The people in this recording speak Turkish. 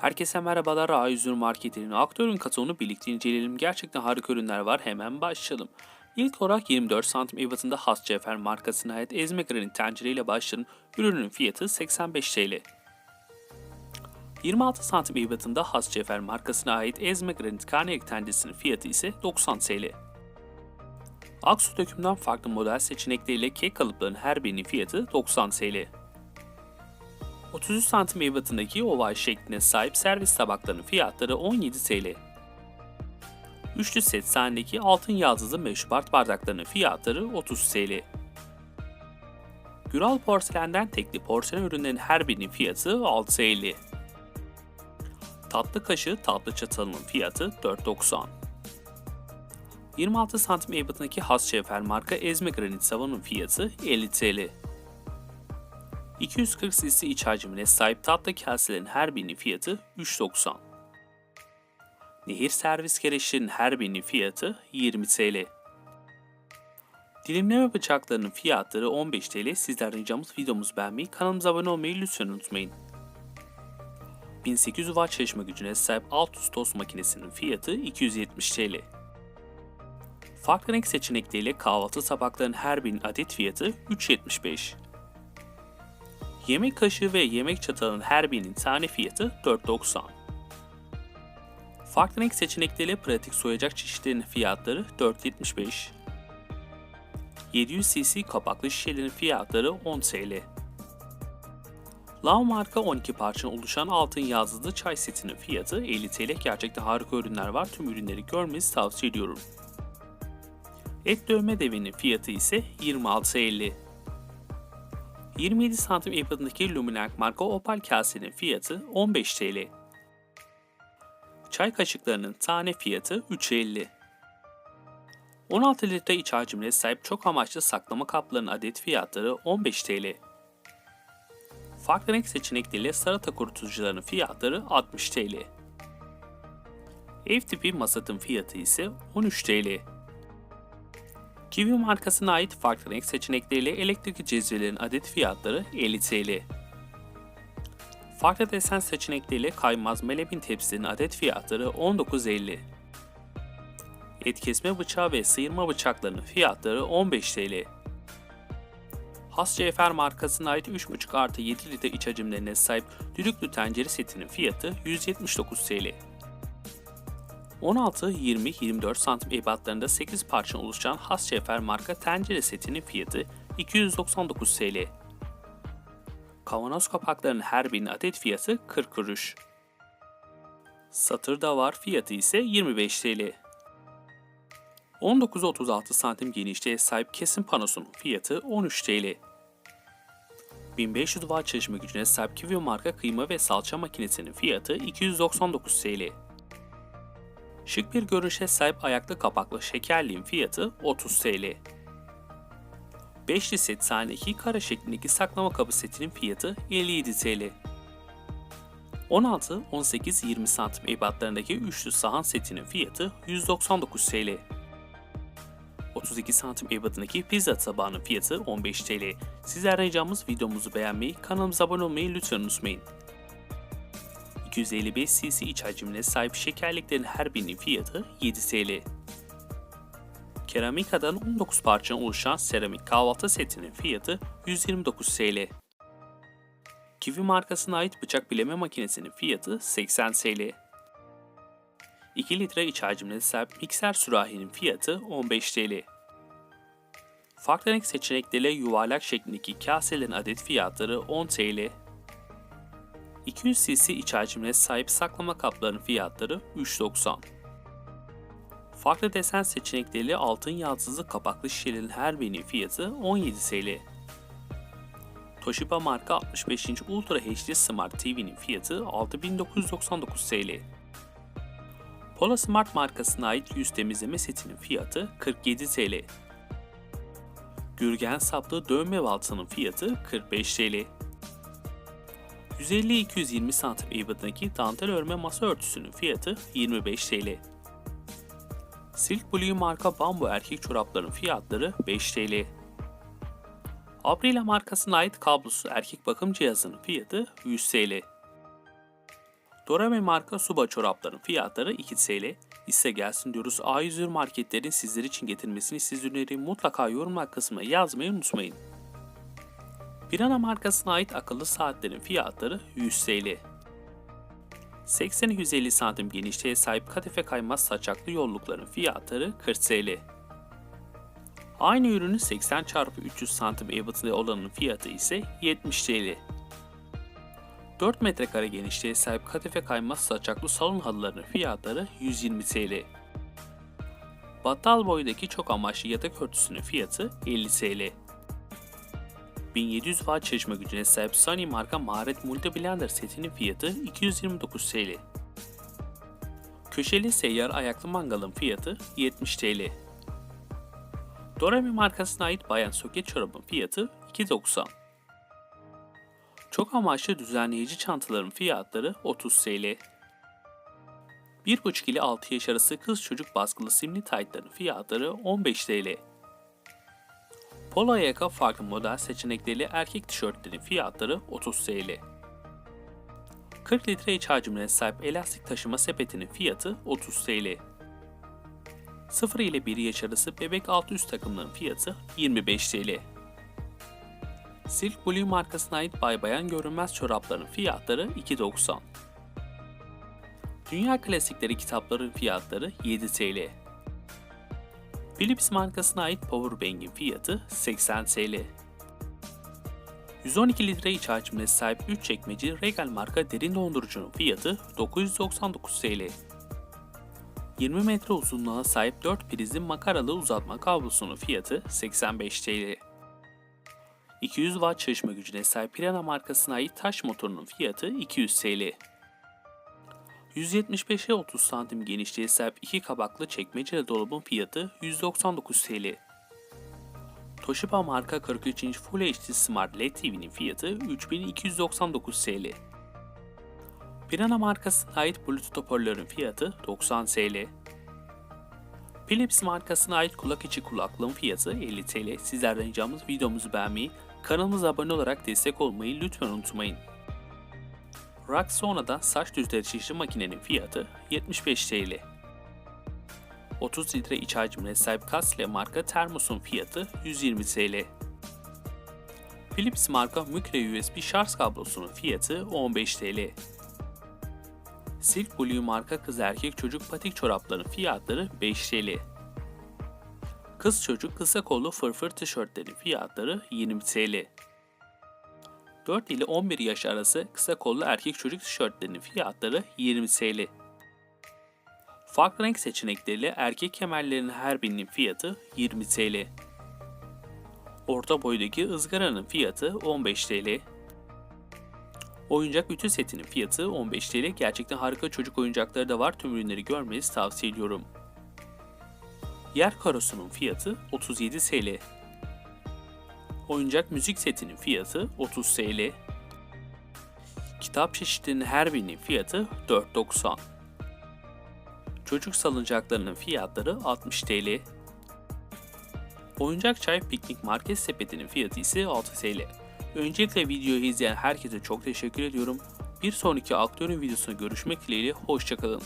Herkese merhabalar. A101 Market'inin aktörün kataloğunu birlikte inceleyelim. Gerçekten harika ürünler var. Hemen başlayalım. İlk olarak 24 santim ebatında Has Cefer markasına ait ezme granit tencere ile başlayan ürünün fiyatı 85 TL. 26 santim ebatında Has Cefer markasına ait ezme granit karnıyarık tenceresinin fiyatı ise 90 TL. Aksu dökümden farklı model seçenekleriyle kek kalıplarının her birinin fiyatı 90 TL. 33 santim ebatındaki oval şekline sahip servis tabaklarının fiyatları 17 TL. Üçlü set sahnedeki altın yaldızlı meşrubat bardaklarının fiyatları 30 TL. Güral porselenden tekli porselen ürünlerin her birinin fiyatı 6.50. Tatlı kaşığı tatlı çatalının fiyatı 4.90. 26 santim ebatındaki Has Şefer marka ezme granit savanın fiyatı 50 TL. 240 cc iç hacmine sahip tatlı kaselerin her birinin fiyatı 3.90. Nehir servis gereçlerinin her birinin fiyatı 20 TL. Dilimleme bıçaklarının fiyatları 15 TL. Sizlerden ricamız videomuzu beğenmeyi, kanalımıza abone olmayı lütfen unutmayın. 1800 watt çalışma gücüne sahip Altus tost makinesinin fiyatı 270 TL. Farklı renk seçenekleriyle kahvaltı tabaklarının her birinin adet fiyatı 3.75. Yemek kaşığı ve yemek çatalının her birinin tane fiyatı 4.90. Farklı renk seçenekleriyle pratik soyacak çeşitlerinin fiyatları 4.75. 700 cc kapaklı şişelerin fiyatları 10 TL. Lav marka 12 parçadan oluşan altın yazılı çay setinin fiyatı 50 TL. Gerçekten harika ürünler var. Tüm ürünleri görmenizi tavsiye ediyorum. Et dövme devinin fiyatı ise 26.50. 27 santim ebatındaki Luminac marka opal kasenin fiyatı 15 TL. Çay kaşıklarının tane fiyatı 3.50. 16 litre iç hacmine sahip çok amaçlı saklama kaplarının adet fiyatları 15 TL. Farklı renk seçenekleriyle salata kurutucularının fiyatları 60 TL. Ev tipi masatın fiyatı ise 13 TL. Kiwi markasına ait farklı renk seçenekleriyle elektrikli cezvelerin adet fiyatları 50 TL. Farklı desen seçenekleriyle kaymaz melebin tepsilerin adet fiyatları 19.50. Et kesme bıçağı ve sıyırma bıçaklarının fiyatları 15 TL. Has Cefer markasına ait 3.5 artı 7 litre iç hacimlerine sahip düdüklü tencere setinin fiyatı 179 TL. 16, 20, 24 santim ebatlarında 8 parçadan oluşan Has Şefer marka tencere setinin fiyatı 299 TL. Kavanoz kapaklarının her birinin adet fiyatı 40 kuruş. Satır da var fiyatı ise 25 TL. 19-36 santim genişliğe sahip kesim panosunun fiyatı 13 TL. 1500 watt çalışma gücüne sahip Kiwi marka kıyma ve salça makinesinin fiyatı 299 TL. Şık bir görünüşe sahip ayaklı kapaklı şekerliğin fiyatı 30 TL. 5'li set sahnedeki kare şeklindeki saklama kabı setinin fiyatı 57 TL. 16, 18, 20 santim ebatlarındaki üçlü sahan setinin fiyatı 199 TL. 32 santim ebatındaki pizza tabağının fiyatı 15 TL. Sizlerden ricamız videomuzu beğenmeyi, kanalımıza abone olmayı lütfen unutmayın. 255 cc iç hacmine sahip şekerliklerin her birinin fiyatı 7 TL. Keramikadan 19 parçadan oluşan seramik kahvaltı setinin fiyatı 129 TL. Kiwi markasına ait bıçak bileme makinesinin fiyatı 80 TL. 2 litre iç hacmine sahip mikser sürahinin fiyatı 15 TL. Farklı renk seçenekleriyle yuvarlak şeklindeki kaselerin adet fiyatları 10 TL. 200 cc iç hacmine sahip saklama kaplarının fiyatları 3.90. Farklı desen seçenekleriyle altın yaldızlı kapaklı şişelerin her birinin fiyatı 17 TL. Toshiba marka 65 inç Ultra HD Smart TV'nin fiyatı 6999 TL. Pola Smart markasına ait yüz temizleme setinin fiyatı 47 TL. Gürgen saplı dövme valtının fiyatı 45 TL. 150-220 santim ebatındaki dantel örme masa örtüsünün fiyatı 25 TL. Silk Blue marka bambu erkek çorapların fiyatları 5 TL. Aprilia markasına ait kablosuz erkek bakım cihazının fiyatı 100 TL. Dorame marka Suba çorapların fiyatları 2 TL. İste gelsin diyoruz. A101 marketlerin sizler için getirmesini siz ürünleri mutlaka yorumlar kısmına yazmayı unutmayın. Pirana markasına ait akıllı saatlerin fiyatları 100 TL. 80-150 santim genişliğe sahip kadife kaymaz saçaklı yollukların fiyatları 40 TL. Aynı ürünün 80 x 300 santim ebatında olanın fiyatı ise 70 TL. 4 metrekare genişliğe sahip kadife kaymaz saçaklı salon halılarının fiyatları 120 TL. Battal boydaki çok amaçlı yatak örtüsünün fiyatı 50 TL. 1700 watt çalışma gücüne sahip Sony marka Maharet Multi Blender setinin fiyatı 229 TL. Köşeli seyyar ayaklı mangalın fiyatı 70 TL. Doremi markasına ait bayan soket çorabın fiyatı 2.90. Çok amaçlı düzenleyici çantaların fiyatları 30 TL. 1.5 ile 6 yaş arası kız çocuk baskılı simli taytların fiyatları 15 TL. Polo yaka farklı model seçenekleriyle erkek tişörtlerin fiyatları 30 TL. 40 litre iç hacmine sahip elastik taşıma sepetinin fiyatı 30 TL. 0 ile 1 yaş arası bebek alt üst takımların fiyatı 25 TL. Silk Blue markasına ait bay bayan görünmez çorapların fiyatları 2.90. Dünya klasikleri kitapların fiyatları 7 TL. Philips markasına ait Powerbank'in fiyatı 80 TL. 112 litre iç hacmine sahip 3 çekmeci Regal marka derin dondurucunun fiyatı 999 TL. 20 metre uzunluğuna sahip 4 prizli makaralı uzatma kablosunun fiyatı 85 TL. 200 watt çalışma gücüne sahip Pirana markasına ait taş motorunun fiyatı 200 TL. 175'e 30 santim genişliğe sahip iki kabaklı çekmeceli dolabın fiyatı 199 TL. Toshiba marka 43 inç Full HD Smart LED TV'nin fiyatı 3299 TL. Pirana markasına ait Bluetooth hoparlörün fiyatı 90 TL. Philips markasına ait kulak içi kulaklığın fiyatı 50 TL. Sizlerden ricamız videomuzu beğenmeyi, kanalımıza abone olarak destek olmayı lütfen unutmayın. Roxona'da saç düzleştirici makinenin fiyatı 75 TL. 30 litre iç hacmine sahip Kasle marka termosun fiyatı 120 TL. Philips marka Micro USB şarj kablosunun fiyatı 15 TL. Silk Blue marka kız erkek çocuk patik çorapların fiyatları 5 TL. Kız çocuk kısa kollu fırfır tişörtlerin fiyatları 20 TL. 4 ile 11 yaş arası kısa kollu erkek çocuk tişörtlerinin fiyatları 20 TL. Farklı renk seçenekleriyle erkek kemerlerinin her birinin fiyatı 20 TL. Orta boydaki ızgaranın fiyatı 15 TL. Oyuncak ütü setinin fiyatı 15 TL. Gerçekten harika çocuk oyuncakları da var. Tüm ürünleri görmenizi tavsiye ediyorum. Yer karosunun fiyatı 37 TL. Oyuncak müzik setinin fiyatı 30 TL. Kitap çeşitlerinin her birinin fiyatı 4.90. Çocuk salıncaklarının fiyatları 60 TL. Oyuncak çay piknik market sepetinin fiyatı ise 6 TL. Öncelikle videoyu izleyen herkese çok teşekkür ediyorum. Bir sonraki aktörün videosunda görüşmek dileğiyle hoşçakalın.